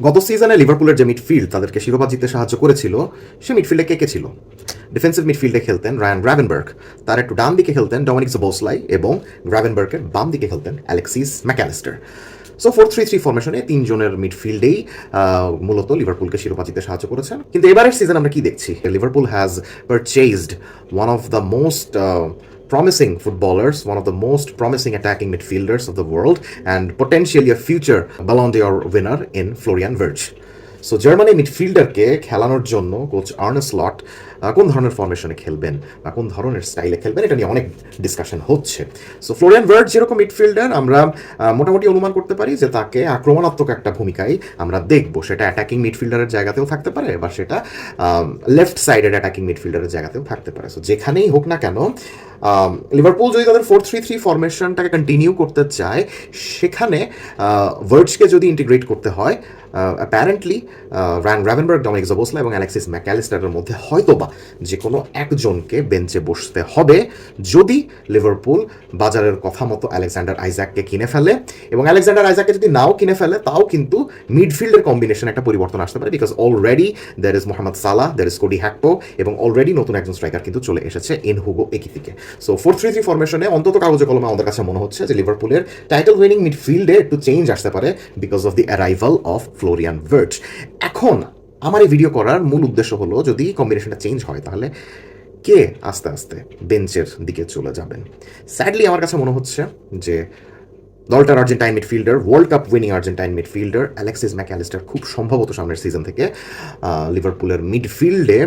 গত সিজনে লিভারপুলের যে মিডফিল্ড তাদেরকে শিরোপা জিততে সাহায্য করেছিল, সে মিডফিল্ডে কে কে ছিল? ডিফেন্সিভ মিডফিল্ডে খেলতেন রায়ান গ্রাভেনবার্গ তার একটু ডান দিকে খেলতেন ডমিনিক জোবোসলাই এবং গ্রাভেনবার্গের বাম দিকে খেলতেন Alexis Mac Allister so four three three ফরমেশনে তিনজনের মিডফিল্ডেই মূলত লিভারপুলকে শিরোপা জিততে সাহায্য করেছেন। কিন্তু এবারের সিজন আমরা কি দেখছি? Liverpool has purchased one of the most promising footballers, one of the most promising attacking midfielders of the world, and potentially a future Ballon d'Or winner in Florian Wirtz. So Germany মিডফিল্ডারকে খেলানোর জন্য coach Ernest লট কোন ধরনের ফরমেশনে খেলবেন বা কোন ধরনের স্টাইলে খেলবেন, এটা নিয়ে অনেক ডিসকাশন হচ্ছে। সো ফ্লোরিয়ান ভার্ড যেরকম মিডফিল্ডার আমরা মোটামুটি অনুমান করতে পারি যে তাকে আক্রমণাত্মক একটা ভূমিকায় আমরা দেখব। সেটা অ্যাটাকিং মিডফিল্ডারের জায়গাতেও থাকতে পারে বা সেটা লেফট সাইডের অ্যাটাকিং মিডফিল্ডারের জায়গাতেও থাকতে পারে। সো যেখানেই হোক না কেন লিভারপুল যদি তাদের ফোর থ্রি থ্রি ফরমেশনটাকে কন্টিনিউ করতে চায়, সেখানে ভার্ডসকে যদি ইন্টিগ্রেট করতে হয় অ্যাপারেন্টলি র্যান র্যাভেনবার্গ ডমিনিক জবোসলা এবং অ্যালেক্সিস ম্যাক্যালিস্টারের মধ্যে হয়তোবা যে কোনো একজনকে বেঞ্চে বসতে হবে যদি লিভারপুল বাজারের কথা মতো আলেকজান্ডার আইজাককে কিনে ফেলে এবং আলেকজান্ডার আইজাককে যদি নাও কিনে ফেলে, তাও কিন্তু মিডফিল্ডের কম্বিনেশন একটা পরিবর্তন আসতে পারে because already there is Mohamed Salah there is Cody Gakpo এবং অলরেডি নতুন একজন স্ট্রাইকার কিন্তু চলে এসেছে in Hugo Ekitike so four three three ফরমেশনে অন্তত কাগজে কলমে আমাদের কাছে মনে হচ্ছে যে লিভারপুলের টাইটেল উইনিং মিডফিল্ডে একটু চেঞ্জ আসতে পারে because of the arrival of Florian Wirtz এখন আমার এই ভিডিও করার মূল উদ্দেশ্য হলো যদি কম্বিনেশনটা চেঞ্জ হয়, তাহলে কে আস্তে আস্তে বেঞ্চের দিকে চলে যাবেন? স্যাডলি আমার কাছে মনে হচ্ছে যে দলটার Argentine midfielder World Cup winning Argentine midfielder Alexis Mac Allister খুব সম্ভবত সামনের সিজন থেকে লিভারপুলের মিডফিল্ডে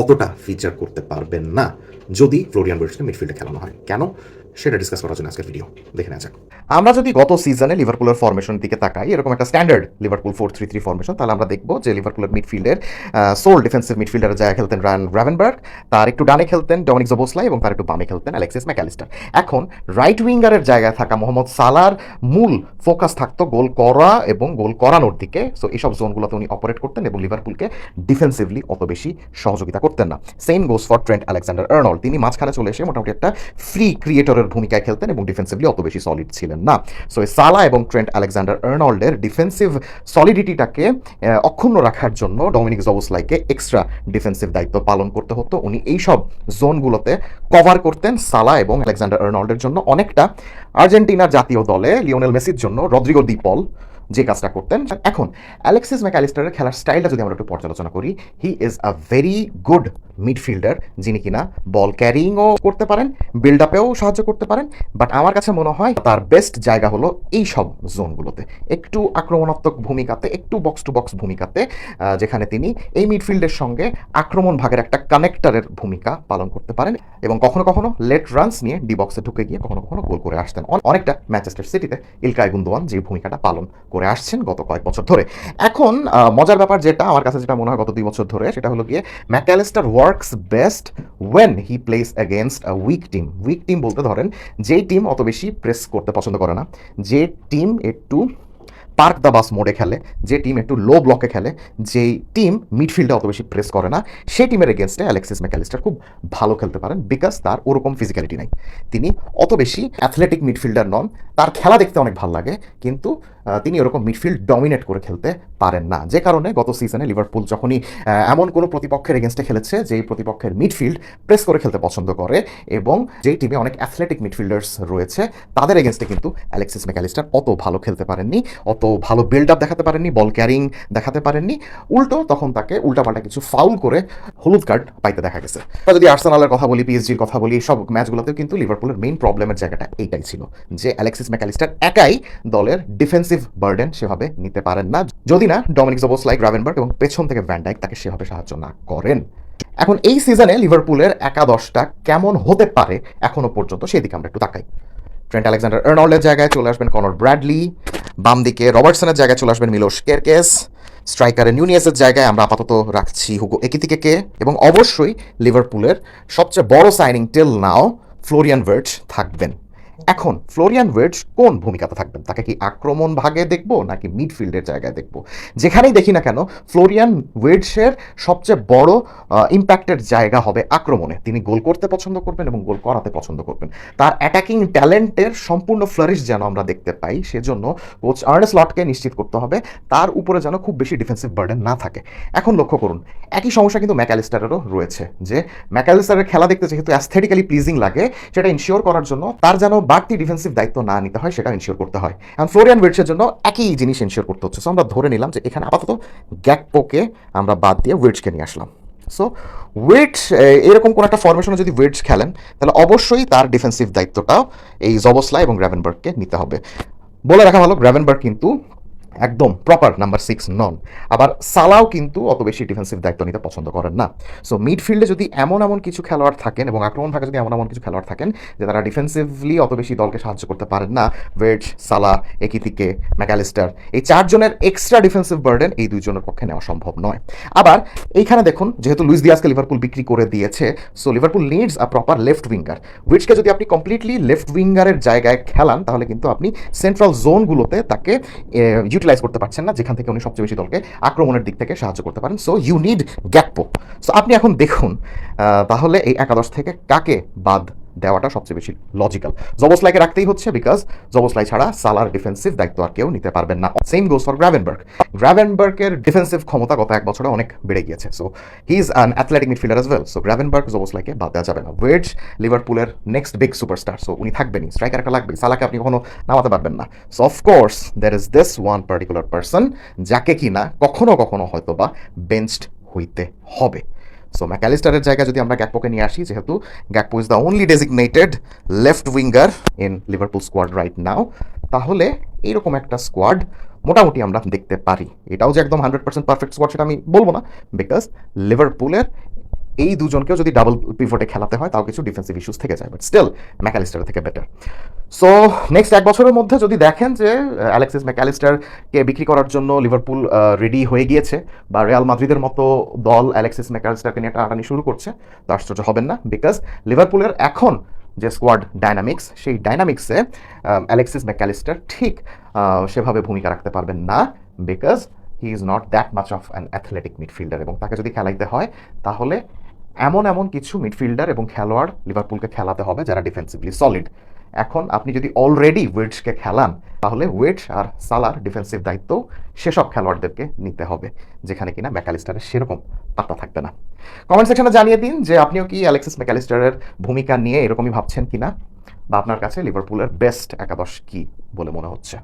অতটা ফিচার করতে পারবেন না, যদি ফ্লোরিয়ান ভার্টসকে মিডফিল্ডে খেলানো হয়। কেন? সেটা ডিসকাস করার জন্য আজকের ভিডিও দেখে নেওয়া যাক। আমরা যদি গত সিজনে লিভারপুলের ফরমেশন দিকে তাকাই, এরকম একটা standard Liverpool four three three formation তাহলে আমরা দেখব যে লিভারপুলের মিডফিল্ডের সোল ডিফেন্সিভ মিডফিল্ডারের জায়গায় খেলতেন রান গ্রাভেনবার্গ তার একটু ডানে খেলতেন ডমিনিক জবোসলাই এবং তার একটু বামে খেলতেন অ্যালেক্সিস ম্যাক্যালিস্টার এখন রাইট উইঙ্গারের জায়গায় থাকা মোহাম্মদ সালার মূল ফোকাস থাকতো গোল করা এবং গোল করানোর দিকে। সো এইসব জোনগুলোতে উনি অপারেট করতেন এবং লিভারপুলকে ডিফেন্সিভলি অত বেশি সহযোগিতা করতেন না। Same goes for Trent Alexander Arnold তিনি মাঝখানে চলে এসে মোটামুটি একটা ফ্রি ক্রিয়েটরের ভূমিকায় খেলতেন এবং ডিফেন্সিভলি অত বেশি সলিড ছিলেন না। সো সালা এবং ট্রেন্ট আলেকজান্ডার আর্নল্ডের ডিফেন্সিভ সলিডিটিটাকে অক্ষুণ্ণ রাখার জন্য ডমিনিক জবসলাইকে এক্সট্রা ডিফেন্সিভ দায়িত্ব পালন করতে হতো। উনি এইসব জোনগুলোতে কভার করতেন সালা এবং আলেকজান্ডার আর্নল্ডের জন্য। অনেকটা আর্জেন্টিনার জাতীয় দলে লিওনেল মেসির জন্য রদ্রিগো দিপল যে কাজটা করতেন। এখন অ্যালেক্সিস ম্যাক্যালিস্টারের খেলার স্টাইলটা যদি আমরা একটু পর্যালোচনা করি he is a very good midfielder যিনি কিনা বল ক্যারিংও করতে পারেন বিল্ড আপেও সাহায্য করতে পারেন বাট আমার কাছে মনে হয় তার বেস্ট জায়গা হলো এই সব জোনগুলোতে। একটু আক্রমণাত্মক ভূমিকাতে, একটু বক্স টু বক্স ভূমিকাতে যেখানে তিনি এই মিডফিল্ডের সঙ্গে আক্রমণ ভাগের একটা কানেক্টারের ভূমিকা পালন করতে পারেন এবং কখনো কখনো লেট রানস নিয়ে ডি বক্সে ঢুকে গিয়ে কখনো কখনো গোল করে আসতেন। অন- অনেকটা ম্যানচেস্টার সিটিতে ইলকাই গুন্দোয়ান যে ভূমিকাটা পালন করে আসছেন গত কয়েক বছর ধরে। এখন মজার ব্যাপার যেটা, আমার কাছে যেটা মনে হয় গত দুই বছর ধরে, সেটা হলো গিয়ে Mac Allister works best when he plays against a weak team weak team বলতে ধরেন, যেই টিম অত বেশি প্রেস করতে পছন্দ করে না, যে টিম একটু পার্ক দ্য বাস মোডে খেলে, যে টিম একটু লো ব্লকে খেলে, যেই টিম মিডফিল্ডে অত বেশি প্রেস করে না, সেই টিমের এগেনস্টে অ্যালেক্সিস ম্যাকালিস্টার খুব ভালো খেলতে পারেন বিকজ তার ওরকম ফিজিক্যালিটি নাই। তিনি অত বেশি অ্যাথলেটিক মিডফিল্ডার নন, তার খেলা দেখতে অনেক ভালো লাগে, কিন্তু তিনি ওরকম মিডফিল্ড ডমিনেট করে খেলতে পারেন না। যে কারণে গত সিজনে লিভারপুল যখনই এমন কোনো প্রতিপক্ষের এগেনস্টে খেলেছে, যেই প্রতিপক্ষের মিডফিল্ড প্রেস করে খেলতে পছন্দ করে এবং যেই টিমে অনেক অ্যাথলেটিক মিডফিল্ডার্স রয়েছে, তাদের এগেনস্টে কিন্তু অ্যালেক্সিস ম্যাকালিস্টার অত ভালো খেলতে পারেননি, অত ভালো বিল্ড আপ দেখাতে পারেননি বল ক্যারিং দেখাতে পারেননি। উল্টো তখন তাকে উল্টাপাল্টা কিছু ফাউল করে হলুদ কার্ড পাইতে দেখা গেছে। বা যদি আর্সেনালের কথা বলি পিএসজির কথা বলি, সব ম্যাচগুলোতেও কিন্তু লিভারপুলের মেইন প্রবলেমের জায়গাটা এইটাই ছিল যে অ্যালেক্সিস ম্যাকালিস্টার একাই দলের ডিফেন্সিভ বার্ডেন সেভাবে নিতে পারেন না। যদি না ডমিনিক লাইক রাভেনবার্গ এবং পেছন থেকে ভ্যান্ডাইক তাকে সেভাবে সাহায্য না করেন। এখন এই সিজনে লিভারপুলের একাদশটা কেমন হতে পারে এখনও পর্যন্ত সেদিকে আমরা একটু তাকাই। ট্রেন্ট আলেকজান্ডার আর্নল্ডের জায়গায় চলে আসবেন কনর ব্র্যাডলি বাম দিকে রবার্টসনের জায়গায় চলে আসবেন মিলোস কেরকেস স্ট্রাইকারের নিউনিয়াসের জায়গায় আমরা আপাতত রাখছি হুগো একিতিকে এবং অবশ্যই লিভারপুলের সবচেয়ে বড় signing till now Florian Wirtz থাকবেন। এখন ফ্লোরিয়ান ওয়েডস কোন ভূমিকাতে থাকবেন? তাকে কি আক্রমণ ভাগে দেখব নাকি মিডফিল্ডের জায়গায় দেখব? যেখানেই দেখি না কেন, ফ্লোরিয়ান ওয়েডসের সবচেয়ে বড় ইম্প্যাক্টের জায়গা হবে আক্রমণে। তিনি গোল করতে পছন্দ করবেন এবং গোল করাতে পছন্দ করবেন। তার অ্যাটাকিং ট্যালেন্টের সম্পূর্ণ ফ্লারিশ যেন আমরা দেখতে পাই, সেজন্য কোচ আর্নেস লটকে নিশ্চিত করতে হবে, তার উপরে যেন খুব বেশি ডিফেন্সিভ বার্ডেন না থাকে। এখন লক্ষ্য করুন, একই সমস্যা কিন্তু ম্যাকালিস্টারেরও রয়েছে, যে ম্যাকালিস্টারের খেলা দেখতে যেহেতু অ্যাস্থেটিক্যালি প্লিজিং লাগে, সেটা ইনশিওর করার জন্য তার যেন বাড়তি ডিফেন্সিভ দায়িত্ব না নিতে হয়, সেটা ইনশিওর করতে হয়। এখন ফ্লোরিয়ান ওয়েটসের জন্য একই জিনিস ইনশিওর করতে হচ্ছে। সো আমরা ধরে নিলাম যে এখানে আপাতত গ্যাকপোকে আমরা বাদ দিয়ে ওয়েটসকে নিয়ে আসলাম। সো ওয়েটস এরকম কোনো একটা ফরমেশনে যদি ওয়েটস খেলেন, তাহলে অবশ্যই তার ডিফেন্সিভ দায়িত্বটাও এই জবসলা এবং গ্র্যাভেনবার্গকে নিতে হবে। বলে রাখা ভালো গ্র্যাভেনবার্গ কিন্তু একদম প্রপার নাম্বার সিক্স নন আবার সালাও কিন্তু অত বেশি ডিফেন্সিভ দায়িত্ব নিতে পছন্দ করেন না। সো মিডফিল্ডে যদি এমন এমন কিছু খেলোয়াড় থাকেন এবং আক্রমণ ভাগে যদি এমন এমন কিছু খেলোয়াড় থাকেন যে তারা ডিফেন্সিভলি অত বেশি দলকে সাহায্য করতে পারেন না ওয়েট সালা একিতিকে ম্যাকালিস্টার এই চারজনের এক্সট্রা ডিফেন্সিভ বার্ডেন এই দুইজনের পক্ষে নেওয়া সম্ভব নয়। আবার এইখানে দেখুন, যেহেতু লুইস দিয়াসকে লিভারপুল বিক্রি করে দিয়েছে so Liverpool needs a proper left winger উইচকে যদি আপনি কমপ্লিটলি লেফট উইঙ্গারের জায়গায় খেলান, তাহলে কিন্তু আপনি সেন্ট্রাল জোনগুলোতে তাকে ইউটিলাইজ করতে পারছেন না, যেখান থেকে উনি সবচেয়ে বেশি দলকে আক্রমণের দিক থেকে সাহায্য করতে পারেন। So you need Gakpo so আপনি এখন দেখুন তাহলে এই একাদশ থেকে কাকে বাদ দেওয়াটা সবচেয়ে বেশি লজিক্যাল জবসলাইকে রাখতেই হচ্ছে বিকজ জবসলাই ছাড়া সালার ডিফেন্সিভ দায়িত্ব আর কেউ নিতে পারবেন না। সেম গোস ফর গ্রাভেনবার্গ গ্রাভেনবার্গের ডিফেন্সিভ ক্ষমতা গত এক বছরে অনেক বেড়ে গিয়েছে। So he is an athletic midfielder as well so Gravenberch জবসলাইকে বাদ দেওয়া যাবে না। ওয়েডস লিভারপুলের নেক্সট বিগ সুপারস্টার সো উনি থাকবেনই। স্ট্রাইকার একটা লাগবেই। সালাকে আপনি কখনো নামাতে পারবেন না। So of course there is this one particular person যাকে কিনা কখনো কখনো হয়তো বা বেঞ্চড হইতে হবে। সো ম্যাকালিস্টারের জায়গায় যদি আমরা গ্যাকপোকে নিয়ে আসি, যেহেতু Gakpo is the only designated left winger in Liverpool squad right now তাহলে এইরকম একটা স্কোয়াড মোটামুটি আমরা দেখতে পারি। এটাও যে একদম হান্ড্রেড পার্সেন্ট পারফেক্ট স্কোয়াড সেটা আমি বলব না বিকজ লিভারপুলের এই দুজনকেও যদি ডাবল পিভটে খেলাতে হয়, তাও কিছু ডিফেন্সিভ ইস্যুস থেকে যায় বাট স্টিল ম্যাকালিস্টার থেকে বেটার সো নেক্সট এক বছরের মধ্যে যদি দেখেন যে অ্যালেক্সিস ম্যাকালিস্টারকে বিক্রি করার জন্য লিভারপুল রেডি হয়ে গিয়েছে, বা রিয়াল মাদ্রিদের মতো দল অ্যালেক্সিস ম্যাকালিস্টারকে নিয়ে টানাটানি শুরু করছে, তো আশ্চর্য হবেন না বিকজ লিভারপুলের এখন যে স্কোয়াড ডাইনামিক্স সেই ডাইনামিক্সে অ্যালেক্সিস ম্যাকালিস্টার ঠিক সেভাবে ভূমিকা রাখতে পারবেন না because he is not that much of an athletic midfielder এবং তাকে যদি খেলাইতে হয়, তাহলে এমন এমন কিছু মিডফিল্ডার এবং খেলোয়াড় লিভারপুলকে খেলাতে হবে যারা ডিফেন্সিভলি সলিড এখন আপনি যদি অলরেডি ওয়েটসকে খেলান, তাহলে ওয়েটস আর সালার ডিফেন্সিভ দায়িত্ব সেসব খেলোয়াড়দেরকে নিতে হবে, যেখানে কিনা ম্যাকালিস্টারের সেরকম পাত্তা থাকবে না। কমেন্ট সেকশনে জানিয়ে দিন যে আপনিও কি অ্যালেক্সিস ম্যাকালিস্টারের ভূমিকা নিয়ে এরকমই ভাবছেন কিনা, বা আপনার কাছে লিভারপুলের বেস্ট একাদশ কি বলে মনে হচ্ছে।